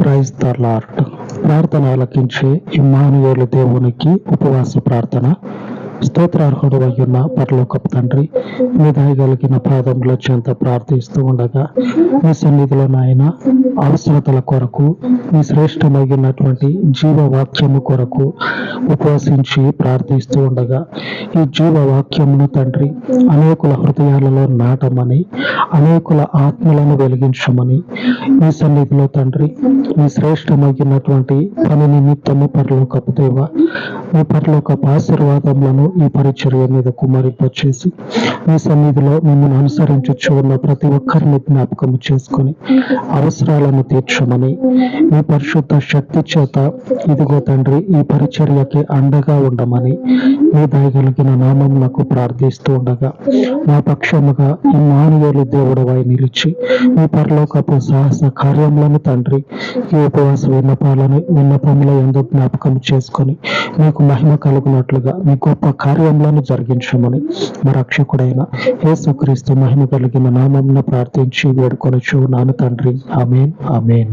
Praise the lord ప్రార్థన ఆలకించే ఇమ్మానుయేలు దేవునికి ఉపవాస ప్రార్థన. స్తోత్రార్హుడు అయ్యున్న పరలోకపు తండ్రి మీ దయగలిగిన పాదంలో చెంత ప్రార్థిస్తూ ఉండగా మీ సన్నిధిలో నాయన అవసరతల కొరకు మీ శ్రేష్టమైనటువంటి జీవవాక్యము కొరకు ఉపవసించి ప్రార్థిస్తూ ఉండగా ఈ జీవవాక్యమును తండ్రి అనేకుల హృదయాలలో నాటమని అనేకుల ఆత్మలను వెలిగించమని మీ సన్నిధిలో తండ్రి మీ శ్రేష్టమైనటువంటి పని నిమిత్తము పరలోకపు దేవ మీ పరలోకపు ఆశీర్వాదములను ఈ పరిచర్య మీద కుమారింపచేసి మీ సన్నిధిలో మిమ్మల్ని అనుసరించచ్చు ఉన్న ప్రతి ఒక్కరిని జ్ఞాపకం చేసుకొని అవసరాలను తీర్చమని మీ పరిశుద్ధ శక్తి చేత ఇదిగో తండ్రి ఈ పరిచర్యకి అండగా ఉండమని మీ దయగలిగిన నామం నాకు ప్రార్థిస్తూ ఉండగా నా పక్షముగా ఈ మానవులు దేవుడవై నిలిచి మీ పరలోకపు సాహస కార్యములను తండ్రి ఈ ఉపవాస విన్నపాలను విన్నపముల ఎందు జ్ఞాపకం చేసుకొని మీకు మహిమ కలుగునట్లుగా మీ గొప్ప కార్యములను జరిగించమని. మా రక్షకుడైన యేసుక్రీస్తు మహిమ కలిగిన నామంన ప్రార్థించి వేడుకొనొచ్చు నాన్న తండ్రి. Amen amen.